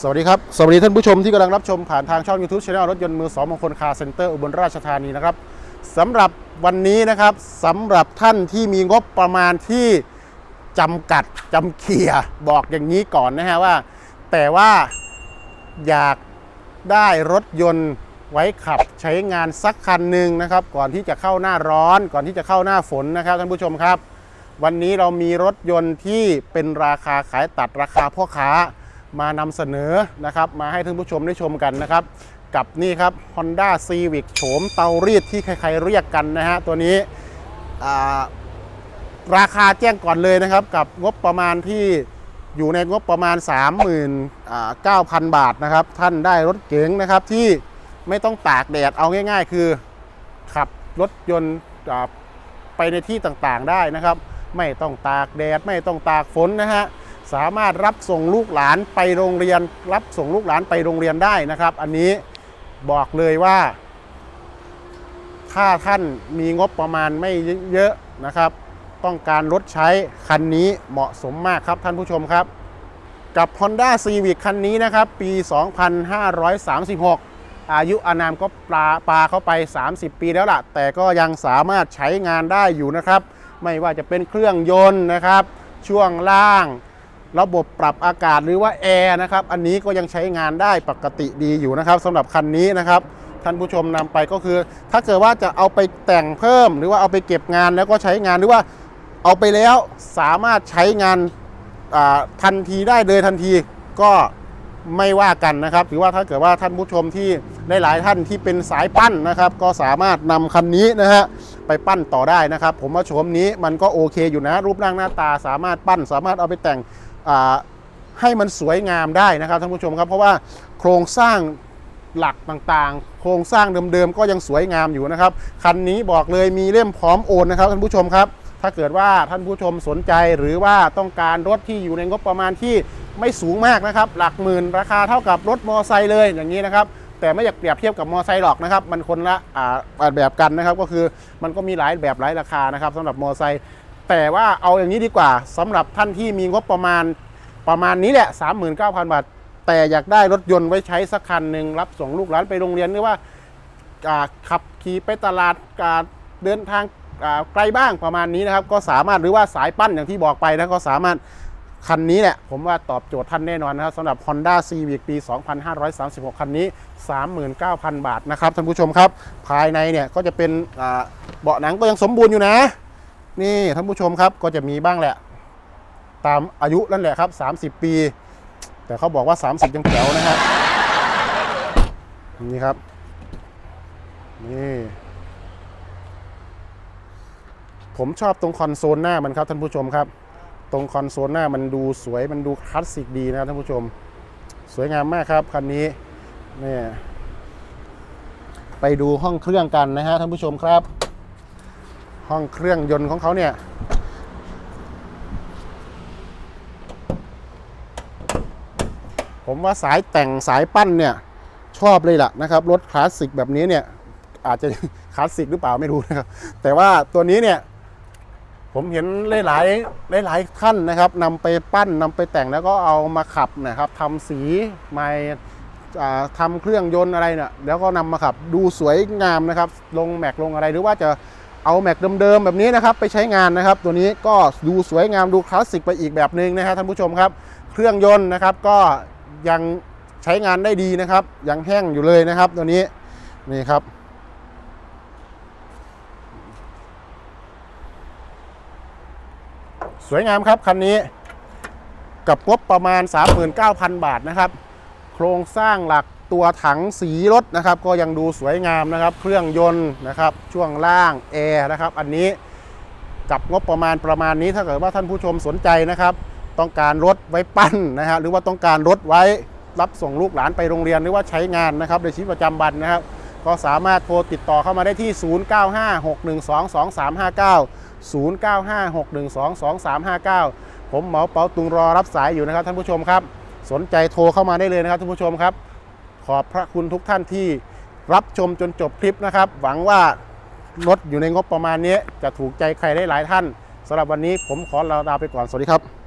สวัสดีครับ สวัสดีท่านผู้ชมที่กำลังรับชมผ่านทางช่อง YouTube c h anel รถยนต์มือสองมงคลคาร์เซ็นเตอร์อุบลราชธานีนะครับสำหรับวันนี้นะครับสำหรับท่านที่มีงบประมาณที่จำกัดจำเขียบอกอย่างนี้ก่อนนะฮะว่า แต่ว่าอยากได้รถยนต์ไว้ขับใช้งานสักคันหนึ่งนะครับ ก่อนที่จะเข้าหน้าร้อน ก่อนที่จะเข้าหน้าฝนนะครับท่านผู้ชมครับ วันนี้เรามีรถยนต์ที่เป็นราคาขายตัดราคาพ่อค้า มานำเสนอนะครับมาให้ท่านผู้ชมได้ชมกันนะครับ กับนี่ครับ Honda Civic โฉมเตารีดที่ใครๆเรียกกันนะฮะตัวนี้ราคาแจ้งก่อนเลยนะครับ กับงบประมาณที่อยู่ในงบประมาณ 39,000 บาทนะครับ ท่านได้รถเก๋งนะครับที่ไม่ต้องตากแดดเอาง่าย ๆ คือขับรถยนต์ไปในที่ต่างๆได้นะครับ ไม่ต้องตากแดด ไม่ต้องตากฝนนะฮะ สามารถรับส่งลูกหลานไปโรงเรียน รับส่งลูกหลานไปโรงเรียนได้นะครับ อันนี้บอกเลยว่า ถ้าท่านมีงบประมาณไม่เยอะนะครับ ต้องการรถใช้คันนี้เหมาะสมมากครับท่านผู้ชมครับ กับ Honda Civic คันนี้นะครับ ปี 2536 อายุอานามก็ปลาปลาเข้าไป 30 ปีแล้วล่ะ แต่ก็ยังสามารถใช้งานได้อยู่นะครับ ไม่ว่าจะเป็นเครื่องยนต์นะครับ ช่วงล่าง ระบบปรับอากาศหรือว่าแอร์นะครับ อันนี้ก็ยังใช้งานได้ปกติดีอยู่นะครับสำหรับคันนี้นะครับ ท่านผู้ชมนำไปก็คือ ถ้าเกิดว่าจะเอาไปแต่งเพิ่ม หรือว่าเอาไปเก็บงานแล้วก็ใช้งานหรือว่าเอาไปแล้วสามารถใช้งานทันทีได้เลยทันทีก็ไม่ว่ากันนะครับถือว่าถ้าเกิดว่าท่านผู้ชมที่ได้หลายท่านที่เป็นสายปั้นนะครับ ก็สามารถนำคันนี้นะฮะไปปั้นต่อได้นะครับ ผมว่าโฉมนี้มันก็โอเคอยู่นะ รูปร่างหน้าตาสามารถปั้น สามารถเอาไปแต่ง ให้มันสวยงามได้นะครับท่านผู้ชมครับเพราะว่าโครงสร้างหลักต่างๆ โครงสร้างเดิมๆก็ยังสวยงามอยู่นะครับ คันนี้บอกเลยมีเล่มพร้อมโอนนะครับท่านผู้ชมครับ ถ้าเกิดว่าท่านผู้ชมสนใจหรือว่าต้องการรถที่อยู่ในงบประมาณที่ไม่สูงมากนะครับ หลักหมื่นราคาเท่ากับรถมอไซค์เลยอย่างนี้นะครับ แต่ไม่อยากเปรียบเทียบกับมอไซค์หรอกนะครับ มันคนละอ่าแบบกันนะครับ ก็คือมันก็มีหลายแบบหลายราคานะครับสำหรับมอไซค์ แต่ว่าเอาอย่างนี้ดีกว่าสำหรับท่านที่มีงบประมาณประมาณนี้แหละ 39,000 บาท แต่อยากได้รถยนต์ไว้ใช้สักคันหนึ่งรับส่งลูกหลานไปโรงเรียนหรือว่าขับขี่ไปตลาดาเดินทางาไกลบ้างประมาณนี้นะครับ ก็สามารถหรือว่าสายปั้นอย่างที่บอกไปนะก็สามารถคันนี้แหละผมว่าตอบโจทย์ท่านแน่นอนนะครับสำหรับ Honda Civic ปี 2536 คันนี้ 39,000 บาทนะครับท่านผู้ชมครับ ภายในเนี่ยก็จะเป็นเบาะหนังก็ยังสมบูรณ์อยู่นะ นี่ท่านผู้ชมครับก็จะมีบ้างแหละ ตามอายุนั่นแหละครับ 30 ปี แต่เขาบอกว่า 30 ยังแจ๋วนะครับนี่ครับ นี่ ผมชอบตรงคอนโซลหน้ามันครับท่านผู้ชมครับ ตรงคอนโซลหน้ามันดูสวยมันดูคลาสสิกดีนะท่านผู้ชม สวยงามมากครับคันนี้นี่ไปดูห้องเครื่องกันนะฮะท่านผู้ชมครับ ห้องเครื่องยนต์ของเขาเนี่ย ผมว่าสายแต่งสายปั้นเนี่ย ชอบเลยล่ะนะครับ รถคลาสสิกแบบนี้เนี่ย อาจจะคลาสสิกหรือเปล่าไม่รู้นะครับ แต่ว่าตัวนี้เนี่ย ผมเห็นหลายหลายๆหลายๆท่านนะครับนำไปปั้นนำไปแต่งแล้วก็เอามาขับนะครับทำสีใหม่อ่าทำเครื่องยนต์อะไรเนี่ยแล้วก็นำมาขับดูสวยงามนะครับ ลงแม็กลงอะไรหรือว่าจะ เอาแม็กเดิมๆแบบนี้นะครับไปใช้งานนะครับ ตัวนี้ก็ดูสวยงามดูคลาสสิกไปอีกแบบหนึ่งนะครับท่านผู้ชมครับ เครื่องยนต์นะครับก็ยังใช้งานได้ดีนะครับ ยังแห้งอยู่เลยนะครับ ตัวนี้นี่ครับสวยงามครับคันนี้กับงบประมาณ 39,000 บาทนะครับ โครงสร้างหลัก ตัวถังสีรถนะครับก็ยังดูสวยงามนะครับ เครื่องยนต์นะครับช่วงล่างแอร์นะครับ อันนี้กับงบประมาณประมาณนี้ถ้าเกิดว่าท่านผู้ชมสนใจนะครับ ต้องการรถไว้ปั้นนะฮะหรือว่าต้องการรถไว้รับส่งลูกหลานไปโรงเรียนหรือว่าใช้งานนะครับในชีวิตประจำวันนะครับ ก็สามารถโทรติดต่อเข้ามาได้ที่ 0956122359ผมเหมาเปาตุงรอรับสายอยู่นะครับท่านผู้ชมครับ สนใจโทรเข้ามาได้เลยนะครับท่านผู้ชมครับ ขอบพระคุณทุกท่านที่รับชมจนจบคลิปนะครับ หวังว่ารถอยู่ในงบประมาณนี้จะถูกใจใครได้หลายท่านสำหรับวันนี้ผมขอลาไปก่อนสวัสดีครับ